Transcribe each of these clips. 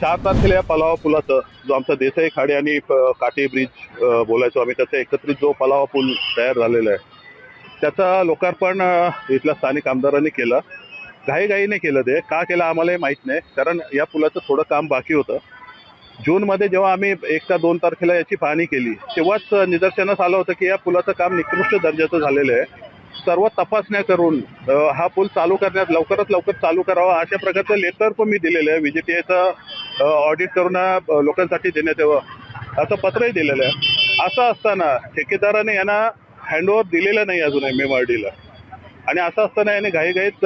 चार तारखेला या पलावा पुलाचं जो आमचा देसाई खाडी आणि काटे ब्रिज बोलायचो आम्ही त्याचा एकत्रित जो पलावा पूल तयार झालेला आहे त्याचा लोकार्पण इथल्या स्थानिक आमदारांनी केलं. घाईघाईने केलं ते. का केलं आम्हालाही माहीत नाही कारण या पुलाचं थोडं काम बाकी होतं. जूनमध्ये जेव्हा आम्ही एक का दोन तारखेला याची पाहणी केली तेव्हाच निदर्शनास आलं होतं की या पुलाचं काम निकृष्ट दर्जाचं झालेलं आहे. सर्व तपासण्या करून हा पूल चालू करण्यात लवकरात लवकर चालू करावा अशा प्रकारचं लेटर पण मी दिलेलं आहे. व्हीजीटीआयचं ऑडिट करून लोकांसाठी देण्यात यावं असं पत्रही दिलेलं आहे. असं असताना ठेकेदाराने यांना हँडओव्हर दिलेलं नाही अजून एम एम आर डीला आणि असं असताना याने घाईघाईत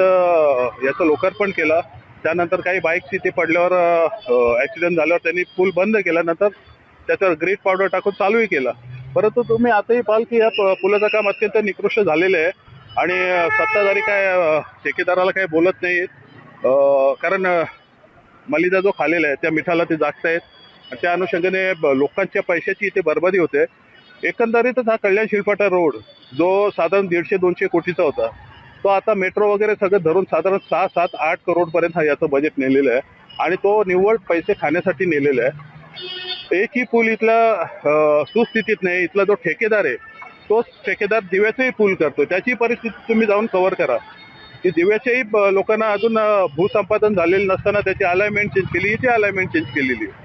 याचं लोकार्पण केलं. त्यानंतर काही बाईक्स इथे पडल्यावर ॲक्सिडेंट झाल्यावर त्यांनी पूल बंद केला नंतर त्याच्यावर ग्रीट पावडर टाकून चालूही केला. परंतु तुम्ही आताही पाहाल की या पुलाचं काम अत्यंत निकृष्ट झालेलं आहे. आणि सत्ताधारी काय ठेकेदाराला काही बोलत नाहीत. कारण मलिदा जो खालेला आहे त्या मिठाला ते जागतायत. आहेत त्या अनुषंगाने लोकांच्या पैशाची इथे बरबादी होते. एकंदरीतच हा कल्याण शिलपाटा रोड जो साधारण दीडशे दोनशे कोटीचा होता तो आता मेट्रो वगैरे सगळं धरून साधारण सहा सात आठ करोडपर्यंत हा याचं बजेट नेलेलं आहे. आणि तो निव्वळ पैसे खाण्यासाठी नेलेला आहे. एकही पूल इथला सुस्थितीत नाही. इथला जो ठेकेदार आहे तोच ठेकेदार दिव्याचंही पूल करतो त्याची परिस्थिती तुम्ही जाऊन कव्हर करा. की दिव्याच्याही लोकांना अजून भूसंपादन झालेलं नसताना त्याची अलाइनमेंट चेंज केली इथे अलाइनमेंट चेंज केलेली. आहे.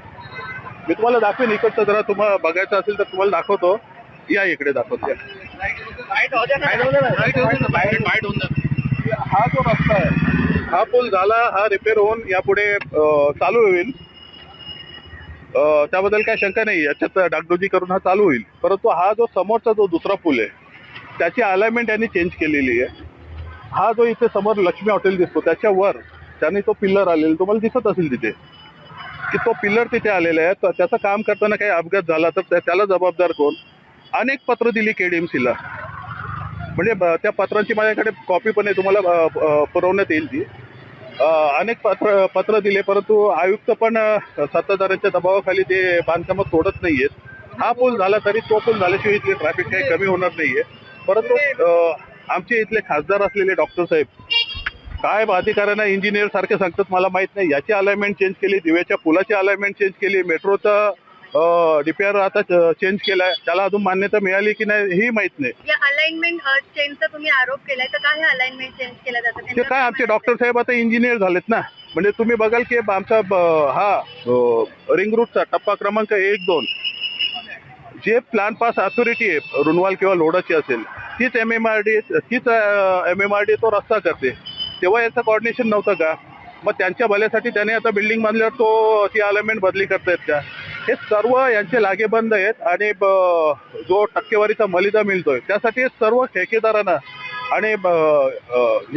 मी तुम्हाला दाखवेन इकडचं जरा तुम्हाला बघायचं असेल तर तुम्हाला दाखवतो. या इकडे दाखवतो. हा जो रस्ता आहे हा पूल झाला हा रिपेअर होऊन यापुढे चालू होईल. त्याबद्दल काय शंका नाही. याच्यात डागडोजी करून हा चालू होईल. परंतु हा जो समोरचा जो दुसरा पूल आहे त्याची अलाइनमेंट यांनी चेंज केलेली आहे. हा जो इथे समोर लक्ष्मी हॉटेल दिसतो त्याच्यावर त्याने तो पिल्लर आलेला तुम्हाला दिसत असेल तिथे. की तो पिल्लर तिथे आलेला आहे तर त्याचं काम करताना काही अपघात झाला तर त्याला जबाबदार कोण? अनेक पत्र दिली के डी एम सीला म्हणजे त्या पत्रांची माझ्याकडे कॉपी पण आहे तुम्हाला पुरवण्यात येईल ती. अनेक पत्र पत्र दिले परंतु आयुक्त पण सत्ताधाऱ्यांच्या दबावाखाली ते बांधकामं तोडत नाहीयेत. हा पूल झाला तरी तो पूल झाल्याशिवाय इथली ट्रॅफिक काही कमी होणार नाहीये. परंतु आमचे इथले खासदार असलेले डॉक्टर साहेब काय अधिकाऱ्यांना इंजिनियर सारखे सांगतात मला माहीत नाही. याची अलाइनमेंट चेंज केली दिव्याच्या पुलाची अलाइनमेंट चेंज केली मेट्रोचा डिपेअर आता चेंज केलाय. त्याला अजून मान्यता मिळाली की नाही ही माहीत नाही. अलाइनमेंट चेंजचा तुम्ही आरोप केलाय तर काय अलाइनमेंट चेंज केलं जातं? ते काय आमचे डॉक्टर साहेब आता इंजिनियर झालेत ना. म्हणजे तुम्ही बघाल की आमचा हा रिंग रूटचा टप्पा क्रमांक एक दोन. जे प्लॅन पास अथॉरिटी आहे रुनवाल किंवा लोडाची असेल तीच एम एम आर डी तीच एम एम आर डी तो रस्ता करते. तेव्हा याचं कॉर्डिनेशन नव्हतं का? मग त्यांच्या भल्यासाठी त्याने आता बिल्डिंग बांधल्यावर तो ती अलाइनमेंट बदली करतायत का? हे सर्व यांचे लागेबंद आहेत आणि ब- जो टक्केवारीचा मलिदा मिळतोय त्यासाठी सर्व ठेकेदारांना आणि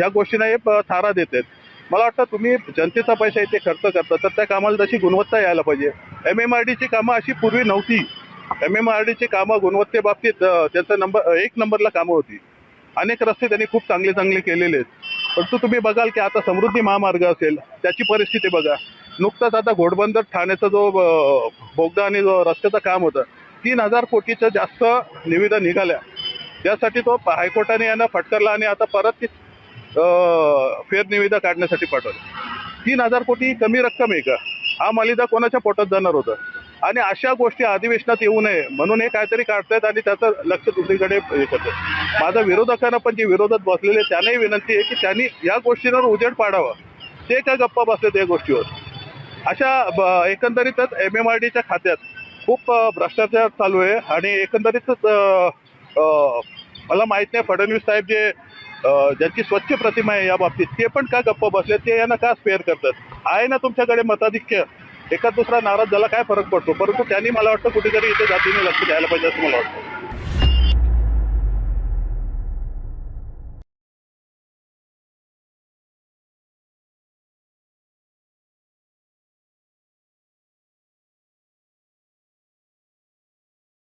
या गोष्टींना हे थारा देत आहेत. मला वाटतं तुम्ही जनतेचा पैसा इथे खर्च करता तर त्या कामाला तशी गुणवत्ता यायला पाहिजे. एम एम आर डीची कामं अशी पूर्वी नव्हती. एम एम आर डीची कामं गुणवत्तेबाबतीत अ, नंबर एक नंबरला कामं होती. अनेक रस्ते त्यांनी खूप चांगले चांगले केलेले आहेत. परंतु तुम्ही बघाल की आता समृद्धी महामार्ग असेल त्याची परिस्थिती बघा. नुकताच आता घोडबंदर ठाण्याचा जो बोगदा आणि जो रस्त्याचं काम होतं तीन हजार कोटीचं जास्त निविदा निघाल्या. त्यासाठी तो हायकोर्टाने यांना फटकारला आणि आता परत ती फेरनिविदा काढण्यासाठी पाठवली. तीन हजार कोटी कमी रक्कम आहे का? हा मलिदा कोणाच्या पोटात जाणार होता? आणि अशा गोष्टी अधिवेशनात येऊ नये म्हणून हे काहीतरी काढतायत आणि त्याचं लक्ष दुसरीकडे हे करतात माझा विरोधकांना पण जे विरोधात बसलेले त्यांनाही विनंती आहे की त्यांनी या गोष्टींवर उजेड पाडावा. ते काय गप्पा बसलेत या गोष्टीवर. अशा एकंदरीतच एम एम आर डीच्या खात्यात खूप भ्रष्टाचार चालू आहे आणि एकंदरीतच मला माहीत नाही फडणवीस साहेब जे ज्यांची स्वच्छ प्रतिमा आहे या बाबतीत ते पण का गप्प बसले ते यांना का स्पेअर करतात? आहे ना तुमच्याकडे मताधिक्य? एका दुसरा नाराज झाला काय फरक पडतो? परंतु त्यांनी मला वाटतं कुठेतरी इथे जातीने लक्ष द्यायला पाहिजे असं मला वाटतं.